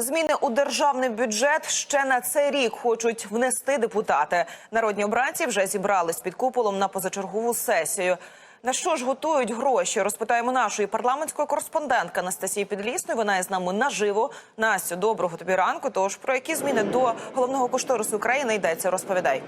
Зміни у державний бюджет ще на цей рік хочуть внести депутати. Народні обранці вже зібрались під куполом на позачергову сесію. На що ж готують гроші? Розпитаємо нашої парламентської кореспондентки Анастасії Підлісної. Вона із нами наживо. Настю, доброго тобі ранку. Тож про які зміни до головного кошторису України йдеться? Розповідай.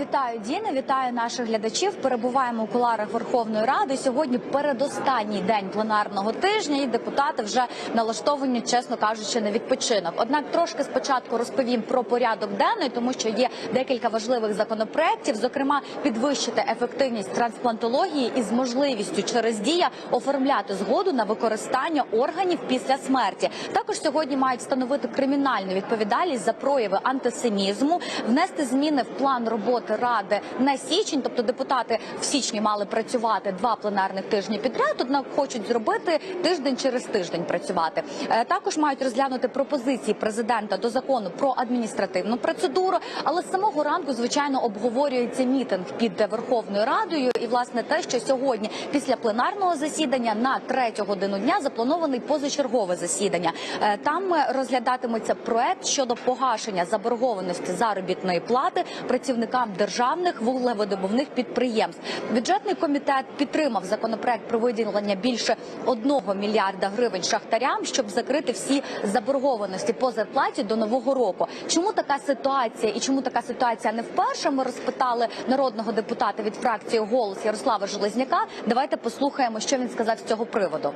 Вітаю Діна, вітаю наших глядачів. Перебуваємо у куларах Верховної Ради. Сьогодні передостанній день пленарного тижня, і депутати вже налаштовані, чесно кажучи, на відпочинок. Однак трошки спочатку розповім про порядок денний, тому що є декілька важливих законопроєктів, зокрема підвищити ефективність трансплантології із можливістю через дія оформляти згоду на використання органів після смерті. Також сьогодні мають встановити кримінальну відповідальність за прояви антисемізму, внести зміни в план роботи ради на січень. Тобто депутати в січні мали працювати два пленарних тижні підряд. Однак хочуть зробити тиждень через тиждень працювати. Е, Також мають розглянути пропозиції президента до закону про адміністративну процедуру. Але з самого ранку, звичайно, обговорюється мітинг під Верховною Радою. І власне те, що сьогодні після пленарного засідання на третю годину дня запланований позачергове засідання. Е, Там е, розглядатиметься проект щодо погашення заборгованості заробітної плати працівникам державних вуглеводобувних підприємств. Бюджетний комітет підтримав законопроект про виділення більше одного мільярда гривень шахтарям, щоб закрити всі заборгованості по зарплаті до нового року. Чому така ситуація і чому така ситуація не вперше? Ми розпитали народного депутата від фракції голос Ярослава Железняка. Давайте послухаємо, що він сказав з цього приводу.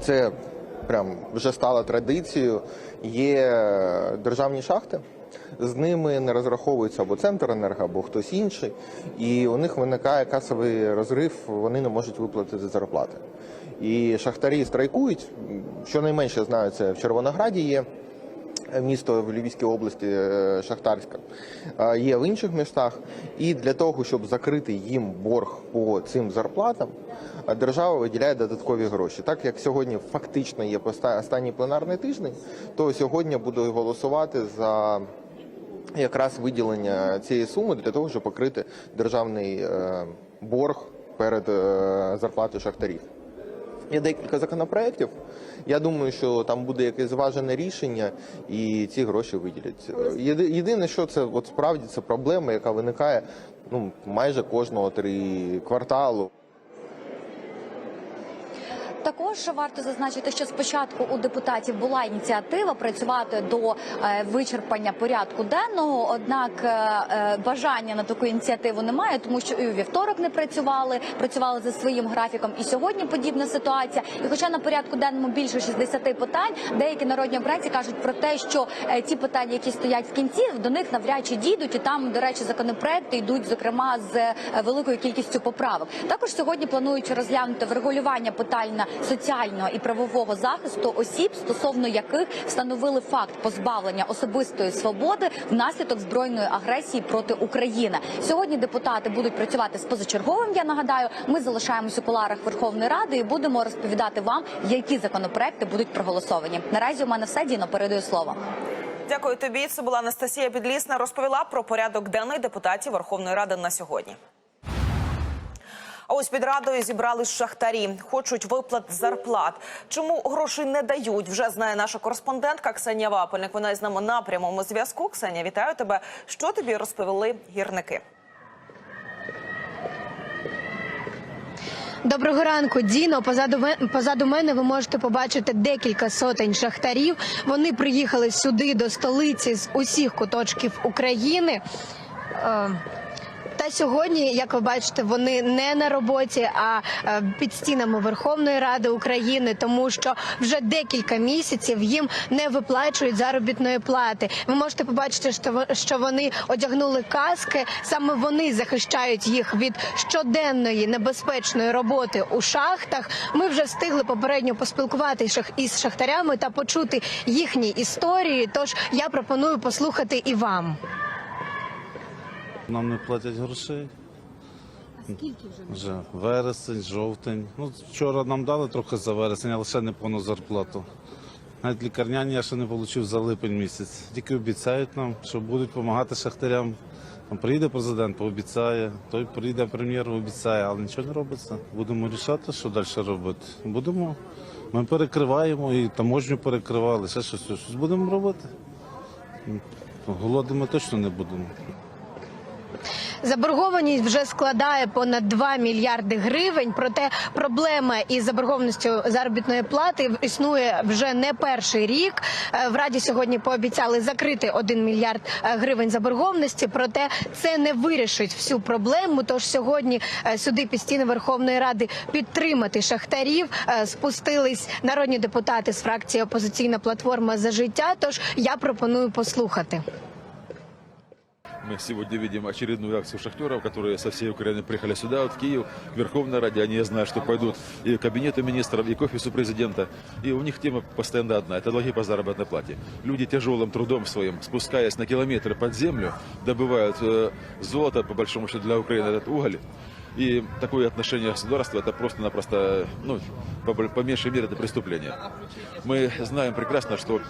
Це прям вже стало традицією. Є державні шахти, з ними не розраховується або центр енерго, або хтось інший, і у них виникає касовий розрив, вони не можуть виплатити зарплати. І шахтарі страйкують. Щонайменше знаю, це в Червонограді є. Місто в Львівській області е, Шахтарська є в інших містах, і для того, щоб закрити їм борг по цим зарплатам, держава виділяє додаткові гроші. Так як сьогодні фактично є останній пленарний тиждень, то сьогодні буду голосувати за якраз виділення цієї суми для того, щоб покрити державний е, борг перед е, зарплатою шахтарів. Є декілька законопроєктів. Я думаю, що там буде якесь зважене рішення, і ці гроші виділять. Єди- Єдине, що це от справді це проблема, яка виникає ну майже кожного три кварталу. Також варто зазначити, що спочатку у депутатів була ініціатива працювати до е, вичерпання порядку денного. Однак е, е, бажання на таку ініціативу немає, тому що і у вівторок не працювали, працювали за своїм графіком. І сьогодні подібна ситуація. І хоча на порядку денному більше 60 питань, деякі народні обранці кажуть про те, що ті питання, які стоять в кінці, до них навряд чи дійдуть. І там, до речі, законопроекти йдуть зокрема з великою кількістю поправок. Також сьогодні планують розглянути врегулювання питання соціального і правового захисту осіб, стосовно яких встановили факт позбавлення особистої свободи внаслідок збройної агресії проти України. Сьогодні депутати будуть працювати з позачерговим. Я нагадаю, ми залишаємось у куларах Верховної Ради і будемо розповідати вам, які законопроекти будуть проголосовані. Наразі у мене все діно передаю слово. Дякую тобі. Це була Анастасія Підлісна. Розповіла про порядок денний депутатів Верховної Ради на сьогодні. А ось під радою зібрались шахтарі. Хочуть виплат зарплат. Чому грошей не дають? Вже знає наша кореспондентка Ксенія Вапельник. Вона із нами на прямому зв'язку. Ксенія, вітаю тебе. Що тобі розповіли гірники? Доброго ранку, Діно. Позаду позаду мене ви можете побачити декілька сотень шахтарів. Вони приїхали сюди до столиці з усіх куточків України. Та сьогодні, як ви бачите, вони не на роботі, а е, під стінами Верховної Ради України, тому що вже декілька місяців їм не виплачують заробітної плати. Ви можете побачити, що вони одягнули каски. Саме вони захищають їх від щоденної небезпечної роботи у шахтах. Ми вже встигли попередньо поспілкуватися із шахтарями та почути їхні історії. Тож я пропоную послухати і вам. Нам не платять грошей. Скільки вже? Вже вересень, жовтень. Ну, вчора нам дали трохи за вересень, але ще не повну зарплату. Навіть лікарняні я ще не отримав за липень місяць. Тільки обіцяють нам, що будуть допомагати шахтарям Там приїде президент, пообіцяє, той приїде прем'єр, обіцяє, але нічого не робиться. Будемо рішати, що далі робити. Будемо. Ми перекриваємо і таможню перекривали, ще щось, щось будемо робити. Голодними точно не будемо. Заборгованість вже складає понад 2 мільярди гривень. Проте проблема із заборгованістю заробітної плати існує вже не перший рік. Е, В раді сьогодні пообіцяли закрити 1 мільярд е, гривень заборгованості. Проте це не вирішить всю проблему. Тож сьогодні е, сюди під стіни Верховної Ради підтримати шахтарів спустились народні депутати з фракції Опозиційна платформа за життя. Тож я пропоную послухати. Мы сегодня видим очередную акцию шахтеров, которые со всей Украины приехали сюда, вот в Киев, к Верховной Раде. Они, я знаю, что пойдут и к кабинету министров, и к офису президента. И у них тема постоянно одна – это долги по заработной плате. Люди тяжелым трудом своим, спускаясь на километры под землю, добывают э, золото, по большому счету, для Украины этот уголь. И такое отношение государства – это просто-напросто, ну, по, по меньшей мере, это преступление. Мы знаем прекрасно, что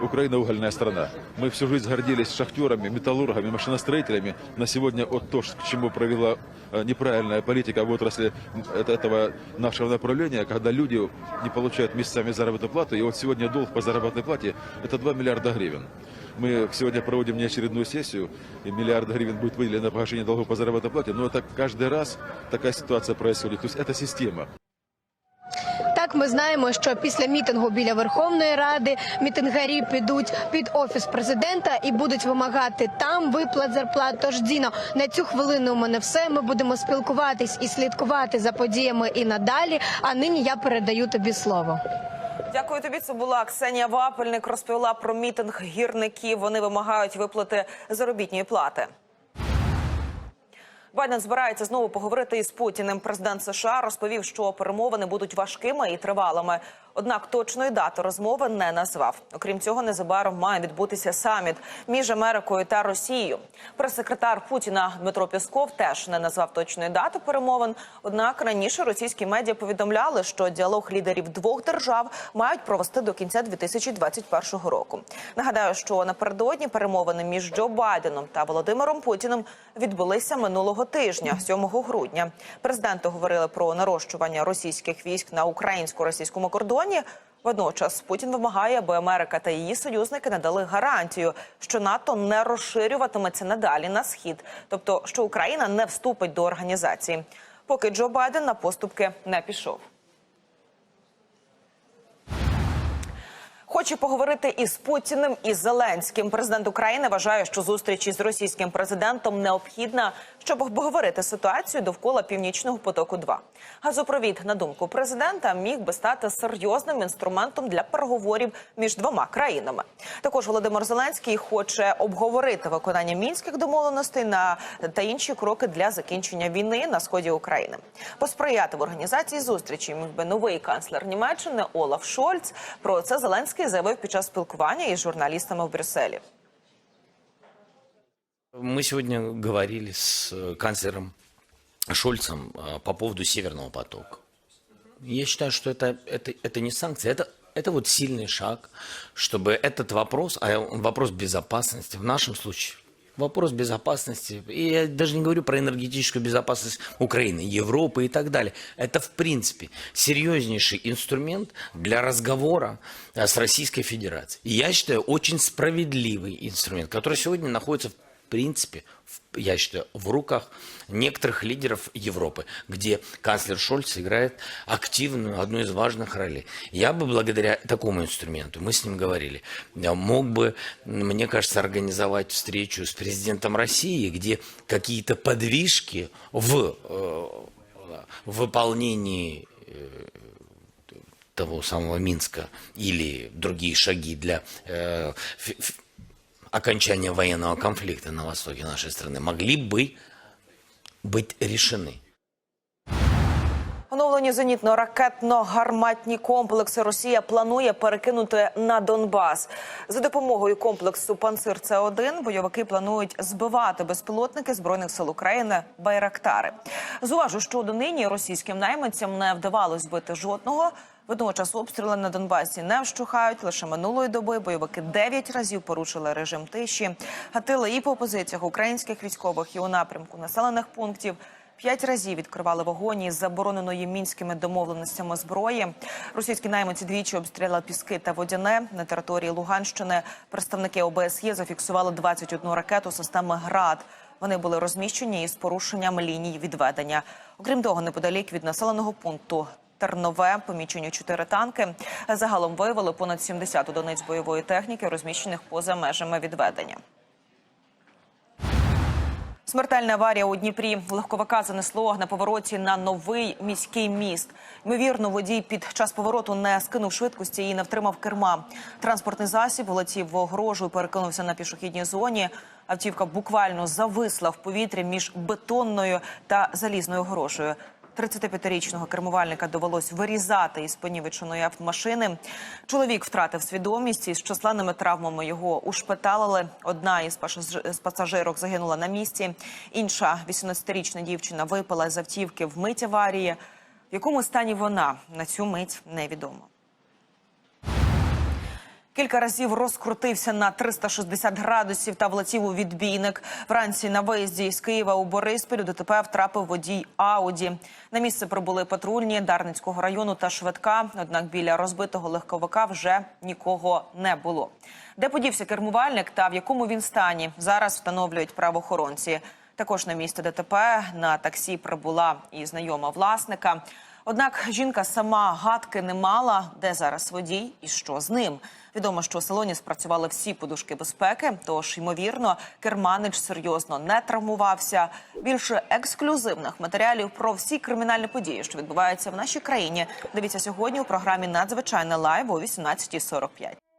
Украина угольная страна. Мы всю жизнь гордились шахтерами, металлургами, машиностроителями. На сегодня от то, к чему провела э, неправильная политика в отрасли это- этого нашего направления, когда люди не получают месяцами заработную плату. И вот сегодня долг по заработной плате – это 2 миллиарда гривен. Мы сегодня проводим неочередную сессию, и миллиард гривен будет выделено на погашение долгов по заработной плате, но это каждый раз такая ситуация происходит. То есть это система. Так, ми знаємо, що після мітингу біля Верховної Ради мітингарі підуть під офіс президента і будуть вимагати там виплат зарплат. Тож Діно, на цю хвилину у мене все. Ми будемо спілкуватись і слідкувати за подіями і надалі. А нині я передаю тобі слово. Дякую тобі. Це була Ксенія Вапельник. Розповіла про мітинг гірників. Вони вимагають виплати заробітної плати. Байден збирається знову поговорити із Путіним. Президент США розповів, що перемовини будуть важкими і тривалими. Однак точної дати розмови не назвав. Окрім цього, незабаром має відбутися саміт між Америкою та Росією. Прес-секретар Путіна Дмитро Пісков теж не назвав точної дати перемовин. Однак раніше російські медіа повідомляли, що діалог лідерів двох держав мають провести до кінця 2021 року. Нагадаю, що напередодні перемовини між Джо Байденом та Володимиром Путіним відбулися минулого тижня, 7 грудня. Президенти говорили про нарощування російських військ на українсько-російському кордоні. Водночас Путін вимагає, аби Америка та її союзники надали гарантію, що НАТО не розширюватиметься надалі на схід, тобто що Україна не вступить до організації. Поки Джо Байден на поступки не пішов. Хоче поговорити із Путіним і Зеленським. Президент України вважає, що зустріч із російським президентом необхідна, щоб обговорити ситуацію довкола північного потоку. 2 газопровід, на думку президента, міг би стати серйозним інструментом для переговорів між двома країнами. Також Володимир Зеленський хоче обговорити виконання мінських домовленостей на та інші кроки для закінчення війни на сході України. Посприяти в організації зустрічі міг би новий канцлер Німеччини Олаф Шольц. Про це Зеленський заявив під час спілкування із журналістами в Брюсселі. Мы сегодня говорили с э, канцлером Шольцем э, по поводу Северного потока. Я считаю, что это, это, это не санкции, это, это вот сильный шаг, чтобы этот вопрос, а он вопрос безопасности, в нашем случае, вопрос безопасности, и я даже не говорю про энергетическую безопасность Украины, Европы и так далее. Это, в принципе, серьезнейший инструмент для разговора э, с Российской Федерацией. И я считаю, очень справедливый инструмент, который сегодня находится в принципе, я считаю, в руках некоторых лидеров Европы, где канцлер Шольц играет активную, одну из важных ролей. Я бы благодаря такому инструменту, мы с ним говорили, я мог бы, мне кажется, организовать встречу с президентом России, где какие-то подвижки в э, выполнении э, того самого Минска или другие шаги для э, окончания военного конфликта на востоке нашей страны могли бы быть решены. Оновлені зенітно-ракетно-гарматні комплекси Росія планує перекинути на Донбас. За допомогою комплексу Панцир С-1 бойовики планують збивати безпілотники збройних сил України Байрактари. Зуважу, що донині російським найманцям не вдавалось збити жодного. Водночас обстріли на Донбасі не вщухають. Лише минулої доби бойовики 9 разів порушили режим тиші, гатили і по позиціях українських військових, і у напрямку населених пунктів. П'ять разів відкривали вогонь із забороненої мінськими домовленостями зброї. Російські найманці двічі обстріляли піски та водяне на території Луганщини. Представники ОБСЄ зафіксували 21 ракету системи ГРАД. Вони були розміщені із порушенням ліній відведення. Окрім того, неподалік від населеного пункту Тернове помічені чотири танки. Загалом виявили понад 70 одиниць бойової техніки, розміщених поза межами відведення. Смертельна аварія у Дніпрі. Легковика занесло на повороті на новий міський міст. Ймовірно, водій під час повороту не скинув швидкості і не втримав керма. Транспортний засіб влетів в огорожу і перекинувся на пішохідній зоні. Автівка буквально зависла в повітрі між бетонною та залізною огорожею. 35-річного кермувальника довелось вирізати із понівеченої автомашини. Чоловік втратив свідомість і з численними травмами його ушпиталили. Одна із пасаж- пасажирок загинула на місці. Інша 18-річна дівчина випала з автівки в мить аварії. В якому стані вона на цю мить невідомо. Кілька разів розкрутився на 360 градусів та влетів у відбійник. Вранці на виїзді із Києва у Бориспіль у ДТП втрапив водій Ауді. На місце прибули патрульні Дарницького району та швидка. Однак біля розбитого легковика вже нікого не було. Де подівся кермувальник та в якому він стані, зараз встановлюють правоохоронці. Також на місце ДТП на таксі прибула і знайома власника. Однак жінка сама гадки не мала, де зараз водій і що з ним. Відомо, що у салоні спрацювали всі подушки безпеки, тож ймовірно, керманич серйозно не травмувався. Більше ексклюзивних матеріалів про всі кримінальні події, що відбуваються в нашій країні. Дивіться сьогодні у програмі Надзвичайне лайв о 18.45.